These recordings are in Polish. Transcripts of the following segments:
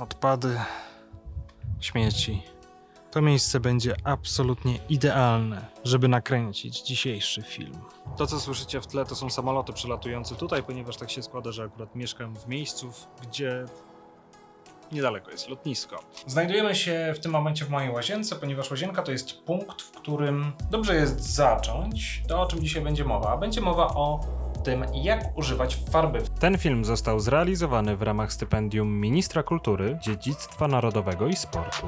odpady, śmieci. To miejsce będzie absolutnie idealne, żeby nakręcić dzisiejszy film. To, co słyszycie w tle, to są samoloty przelatujące tutaj, ponieważ tak się składa, że akurat mieszkam w miejscu, gdzie niedaleko jest lotnisko. Znajdujemy się w tym momencie w mojej łazience, ponieważ łazienka to jest punkt, w którym dobrze jest zacząć to, o czym dzisiaj będzie mowa. A będzie mowa o tym, jak używać farby. Ten film został zrealizowany w ramach stypendium Ministra Kultury, Dziedzictwa Narodowego i Sportu.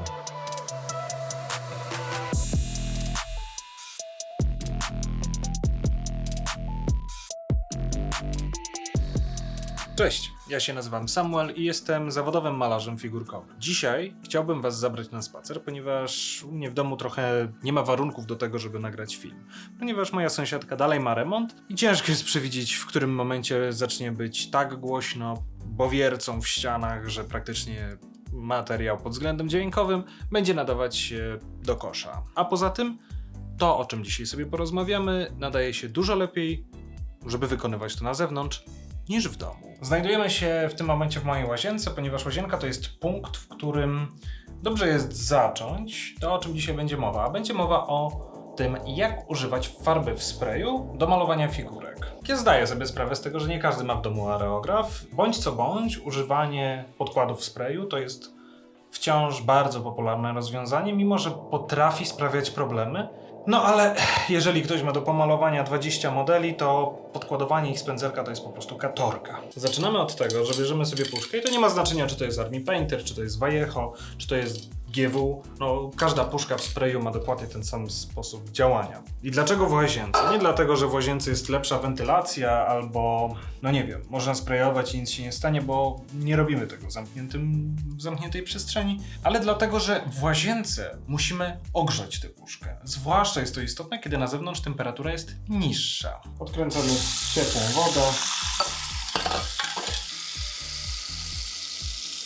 Cześć, ja się nazywam Samuel i jestem zawodowym malarzem figurkowym. Dzisiaj chciałbym Was zabrać na spacer, ponieważ u mnie w domu trochę nie ma warunków do tego, żeby nagrać film. Ponieważ moja sąsiadka dalej ma remont i ciężko jest przewidzieć, w którym momencie zacznie być tak głośno, bo wiercą w ścianach, że praktycznie materiał pod względem dźwiękowym będzie nadawać się do kosza. A poza tym, to o czym dzisiaj sobie porozmawiamy, nadaje się dużo lepiej, żeby wykonywać to na zewnątrz, niż w domu. Znajdujemy się w tym momencie w mojej łazience, ponieważ łazienka to jest punkt, w którym dobrze jest zacząć to, o czym dzisiaj będzie mowa. Będzie mowa o tym, jak używać farby w sprayu do malowania figurek. Ja zdaję sobie sprawę z tego, że nie każdy ma w domu areograf. Bądź co bądź, używanie podkładów w sprayu to jest wciąż bardzo popularne rozwiązanie, mimo że potrafi sprawiać problemy. No ale jeżeli ktoś ma do pomalowania 20 modeli, to podkładowanie ich z pędzelka to jest po prostu katorka. Zaczynamy od tego, że bierzemy sobie puszkę i to nie ma znaczenia, czy to jest Army Painter, czy to jest Vallejo, czy to jest GW. No, każda puszka w sprayu ma dokładnie ten sam sposób działania. I dlaczego w łazience? Nie dlatego, że w łazience jest lepsza wentylacja albo, no nie wiem, można sprayować i nic się nie stanie, bo nie robimy tego w, zamkniętym, w zamkniętej przestrzeni, ale dlatego, że w łazience musimy ogrzać tę puszkę. Zwłaszcza jest to istotne, kiedy na zewnątrz temperatura jest niższa. Podkręcamy ciepłą wodę.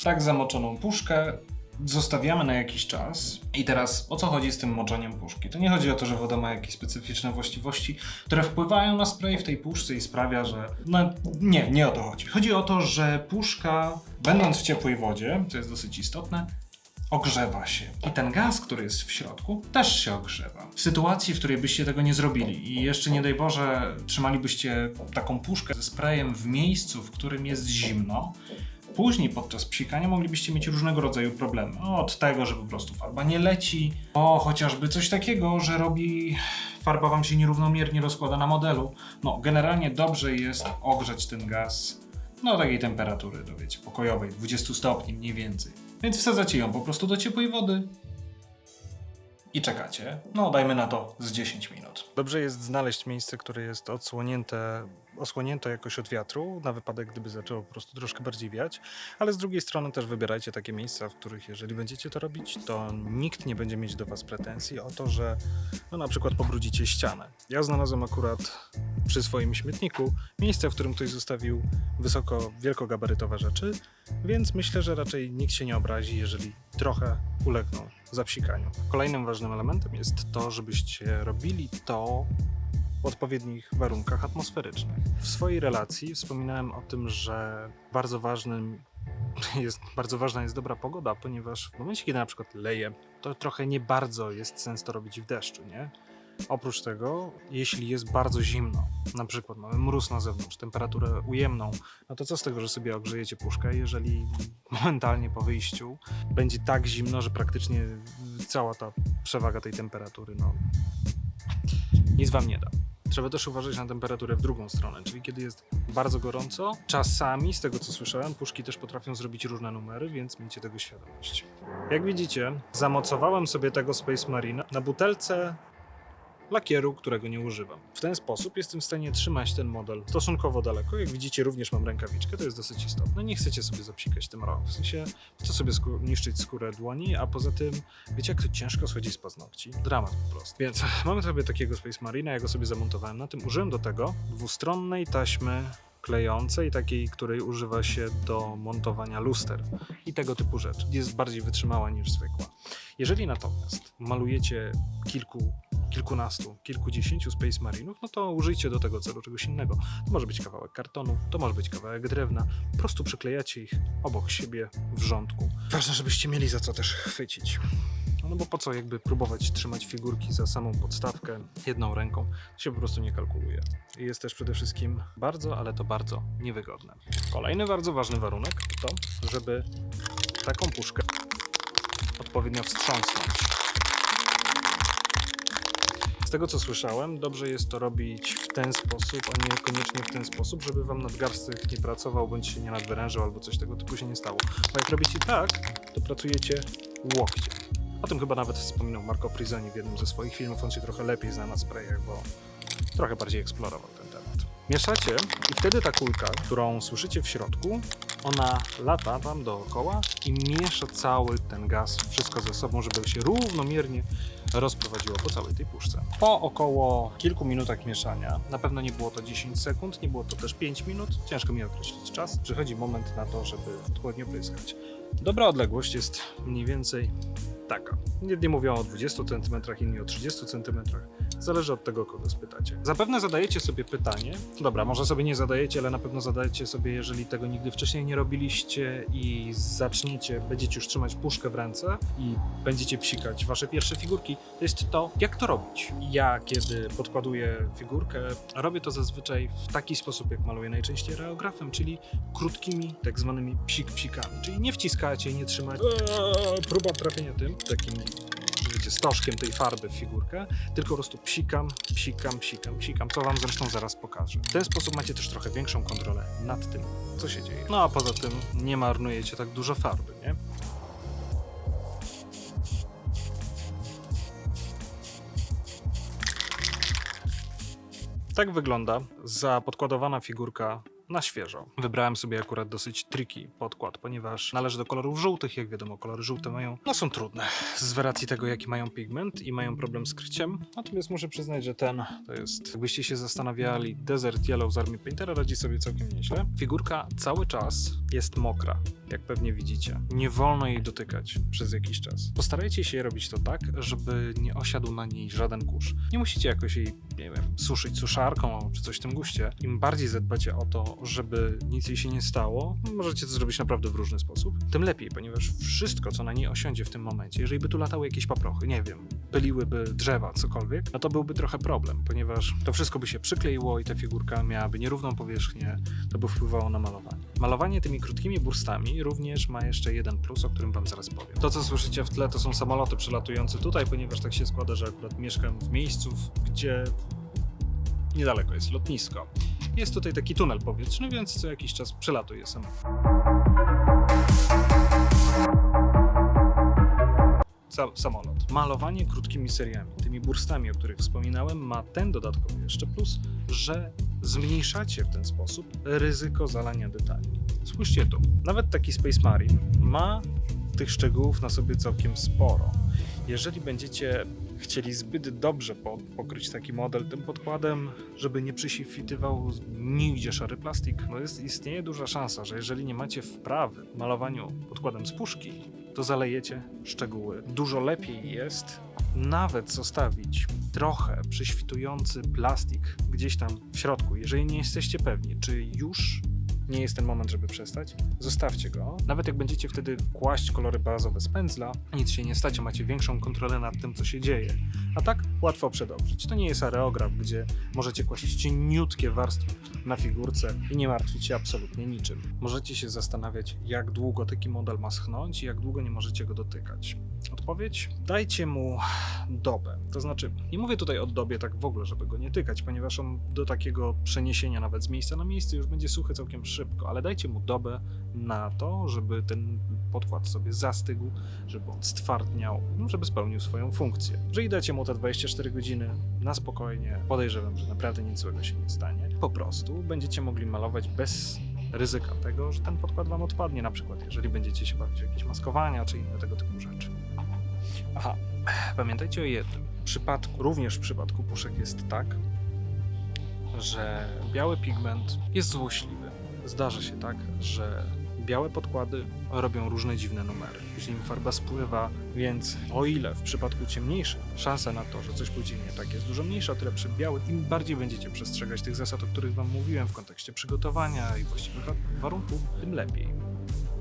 Tak zamoczoną puszkę zostawiamy na jakiś czas. I teraz o co chodzi z tym moczoniem puszki? To nie chodzi o to, że woda ma jakieś specyficzne właściwości, które wpływają na spray w tej puszce i sprawia, że. No nie, nie o to chodzi. Chodzi o to, że puszka, będąc w ciepłej wodzie, co jest dosyć istotne, ogrzewa się. I ten gaz, który jest w środku, też się ogrzewa. W sytuacji, w której byście tego nie zrobili i jeszcze nie daj Boże, trzymalibyście taką puszkę ze sprayem w miejscu, w którym jest zimno, Później podczas psikania moglibyście mieć różnego rodzaju problemy. Od tego, że po prostu farba nie leci, o chociażby coś takiego, że robi farba wam się nierównomiernie rozkłada na modelu. No, generalnie dobrze jest ogrzać ten gaz no takiej temperatury, do wiecie, pokojowej, 20 stopni mniej więcej. Więc wsadzacie ją po prostu do ciepłej wody i czekacie. No, dajmy na to z 10 minut. Dobrze jest znaleźć miejsce, które jest odsłonięte, osłonięte jakoś od wiatru, na wypadek, gdyby zaczęło po prostu troszkę bardziej wiać, ale z drugiej strony też wybierajcie takie miejsca, w których jeżeli będziecie to robić, to nikt nie będzie mieć do was pretensji o to, że no, na przykład pobrudzicie ścianę. Ja znalazłem akurat przy swoim śmietniku miejsce, w którym ktoś zostawił wysoko, wielkogabarytowe rzeczy, więc myślę, że raczej nikt się nie obrazi, jeżeli trochę ulegną zapsikaniu. Kolejnym ważnym elementem jest to, żebyście robili to w odpowiednich warunkach atmosferycznych. W swojej relacji wspominałem o tym, że bardzo ważnym jest, bardzo ważna jest dobra pogoda, ponieważ w momencie, kiedy na przykład leje, to trochę nie bardzo jest sens to robić w deszczu, nie? Oprócz tego, jeśli jest bardzo zimno, na przykład mamy mróz na zewnątrz, temperaturę ujemną, no to co z tego, że sobie ogrzejecie puszkę, jeżeli momentalnie po wyjściu będzie tak zimno, że praktycznie cała ta przewaga tej temperatury, no nic wam nie da. Trzeba też uważać na temperaturę w drugą stronę, czyli kiedy jest bardzo gorąco, czasami, z tego co słyszałem, puszki też potrafią zrobić różne numery, więc miejcie tego świadomość. Jak widzicie, zamocowałem sobie tego Space Marine na butelce lakieru, którego nie używam. W ten sposób jestem w stanie trzymać ten model stosunkowo daleko. Jak widzicie, również mam rękawiczkę, to jest dosyć istotne. Nie chcecie sobie zapsikać tym rąk, w sensie chcę sobie niszczyć skórę dłoni, a poza tym, wiecie jak to ciężko schodzi z paznokci? Dramat po prostu. Więc mamy sobie takiego Space Marina, ja go sobie zamontowałem na tym. Użyłem do tego dwustronnej taśmy klejącej, takiej, której używa się do montowania luster i tego typu rzeczy. Jest bardziej wytrzymała niż zwykła. Jeżeli natomiast malujecie kilku kilkunastu, kilkudziesięciu Space Marinów, no to użyjcie do tego celu czegoś innego. To może być kawałek kartonu, to może być kawałek drewna. Po prostu przyklejacie ich obok siebie w rządku. Ważne, żebyście mieli za co też chwycić. No bo po co jakby próbować trzymać figurki za samą podstawkę jedną ręką? To się po prostu nie kalkuluje. I Jest też przede wszystkim bardzo, ale to bardzo niewygodne. Kolejny bardzo ważny warunek to, żeby taką puszkę odpowiednio wstrząsnąć. Z tego co słyszałem, dobrze jest to robić w ten sposób, a nie koniecznie w ten sposób, żeby wam nadgarstek nie pracował, bądź się nie nadwyrężył, albo coś tego typu się nie stało. Bo jak robicie tak, to pracujecie łokciem. O tym chyba nawet wspominał Marco Frizoni w jednym ze swoich filmów. On się trochę lepiej zna na sprayach, bo trochę bardziej eksplorował ten temat. Mieszacie i wtedy ta kulka, którą słyszycie w środku, ona lata tam dookoła i miesza cały ten gaz, wszystko ze sobą, żeby się równomiernie rozprowadziło po całej tej puszce. Po około kilku minutach mieszania, na pewno nie było to 10 sekund, nie było to też 5 minut, ciężko mi określić czas, przychodzi moment na to, żeby odpowiednio pryskać. Dobra odległość jest mniej więcej taka. Jedni mówią o 20 cm, inni o 30 cm. Zależy od tego, kogo spytacie. Zapewne zadajecie sobie pytanie. Dobra, może sobie nie zadajecie, ale na pewno zadajecie sobie, jeżeli tego nigdy wcześniej nie robiliście i zaczniecie, będziecie już trzymać puszkę w ręce i będziecie psikać wasze pierwsze figurki, to jest to, jak to robić. Ja, kiedy podkładuję figurkę, robię to zazwyczaj w taki sposób, jak maluję najczęściej reografem, czyli krótkimi, tak zwanymi psik-psikami. Czyli nie wciskacie, nie trzymacie. Eee, próba trafienia tym, takim wiecie, stożkiem tej farby w figurkę, tylko po prostu psikam, psikam, psikam, psikam, co wam zresztą zaraz pokażę. W ten sposób macie też trochę większą kontrolę nad tym, co się dzieje. No a poza tym nie marnujecie tak dużo farby, nie? Tak wygląda zapodkładowana figurka na świeżo. Wybrałem sobie akurat dosyć tricky podkład, ponieważ należy do kolorów żółtych. Jak wiadomo, kolory żółte mają, no są trudne z racji tego, jaki mają pigment i mają problem z kryciem. Natomiast muszę przyznać, że ten to jest, jakbyście się zastanawiali, Desert Yellow z Army Paintera radzi sobie całkiem nieźle. Figurka cały czas jest mokra, jak pewnie widzicie. Nie wolno jej dotykać przez jakiś czas. Postarajcie się robić to tak, żeby nie osiadł na niej żaden kurz. Nie musicie jakoś jej, nie wiem, suszyć suszarką czy coś w tym guście. Im bardziej zadbacie o to, żeby nic jej się nie stało, możecie to zrobić naprawdę w różny sposób, tym lepiej, ponieważ wszystko, co na niej osiądzie w tym momencie, jeżeli by tu latały jakieś paprochy, nie wiem, pyliłyby drzewa, cokolwiek, no to byłby trochę problem, ponieważ to wszystko by się przykleiło i ta figurka miałaby nierówną powierzchnię, to by wpływało na malowanie. Malowanie tymi krótkimi burstami również ma jeszcze jeden plus, o którym wam zaraz powiem. To, co słyszycie w tle, to są samoloty przelatujące tutaj, ponieważ tak się składa, że akurat mieszkam w miejscu, gdzie niedaleko jest lotnisko. Jest tutaj taki tunel powietrzny, więc co jakiś czas przelatuje sam. Sa- samolot. Malowanie krótkimi seriami, tymi burstami, o których wspominałem, ma ten dodatkowy jeszcze plus, że zmniejszacie w ten sposób ryzyko zalania detali. Spójrzcie tu. Nawet taki Space Marine ma tych szczegółów na sobie całkiem sporo. Jeżeli będziecie chcieli zbyt dobrze po, pokryć taki model tym podkładem, żeby nie przyświtywał nigdzie szary plastik, no jest, istnieje duża szansa, że jeżeli nie macie wprawy w malowaniu podkładem z puszki, to zalejecie szczegóły. Dużo lepiej jest nawet zostawić trochę przyświtujący plastik gdzieś tam w środku. Jeżeli nie jesteście pewni, czy już nie jest ten moment, żeby przestać, zostawcie go. Nawet jak będziecie wtedy kłaść kolory bazowe z pędzla, nic się nie stać, a macie większą kontrolę nad tym, co się dzieje. A tak łatwo przedobrzyć. To nie jest areograf, gdzie możecie kłaść cieniutkie warstwy na figurce i nie martwić się absolutnie niczym. Możecie się zastanawiać, jak długo taki model ma schnąć i jak długo nie możecie go dotykać. Odpowiedź? Dajcie mu dobę. To znaczy, nie mówię tutaj o dobie tak w ogóle, żeby go nie tykać, ponieważ on do takiego przeniesienia nawet z miejsca na miejsce już będzie suchy całkiem szybko, ale dajcie mu dobę na to, żeby ten podkład sobie zastygł, żeby on stwardniał, no, żeby spełnił swoją funkcję. Jeżeli dacie mu te 24 godziny na spokojnie, podejrzewam, że naprawdę nic złego się nie stanie. Po prostu będziecie mogli malować bez ryzyka tego, że ten podkład wam odpadnie, na przykład jeżeli będziecie się bawić w jakieś maskowania czy inne tego typu rzeczy. Aha, pamiętajcie o jednym. W przypadku, również w przypadku puszek jest tak, że biały pigment jest złośliwy. Zdarza się tak, że białe podkłady robią różne dziwne numery. Później im farba spływa, więc o ile w przypadku ciemniejszych szansa na to, że coś pójdzie nie tak jest dużo mniejsza, tyle przy białych im bardziej będziecie przestrzegać tych zasad, o których wam mówiłem w kontekście przygotowania i właściwych wa- warunków, tym lepiej.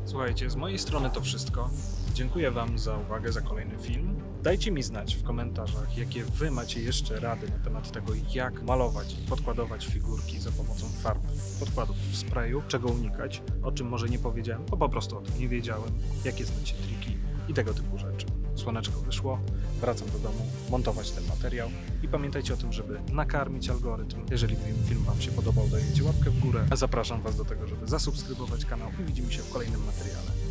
Słuchajcie, z mojej strony to wszystko. Dziękuję Wam za uwagę, za kolejny film. Dajcie mi znać w komentarzach, jakie Wy macie jeszcze rady na temat tego, jak malować i podkładować figurki za pomocą farb, podkładów w sprayu, czego unikać, o czym może nie powiedziałem, bo po prostu o tym nie wiedziałem, jakie znacie triki i tego typu rzeczy. Słoneczko wyszło, wracam do domu, montować ten materiał i pamiętajcie o tym, żeby nakarmić algorytm. Jeżeli film Wam się podobał, dajecie łapkę w górę. Zapraszam Was do tego, żeby zasubskrybować kanał i widzimy się w kolejnym materiale.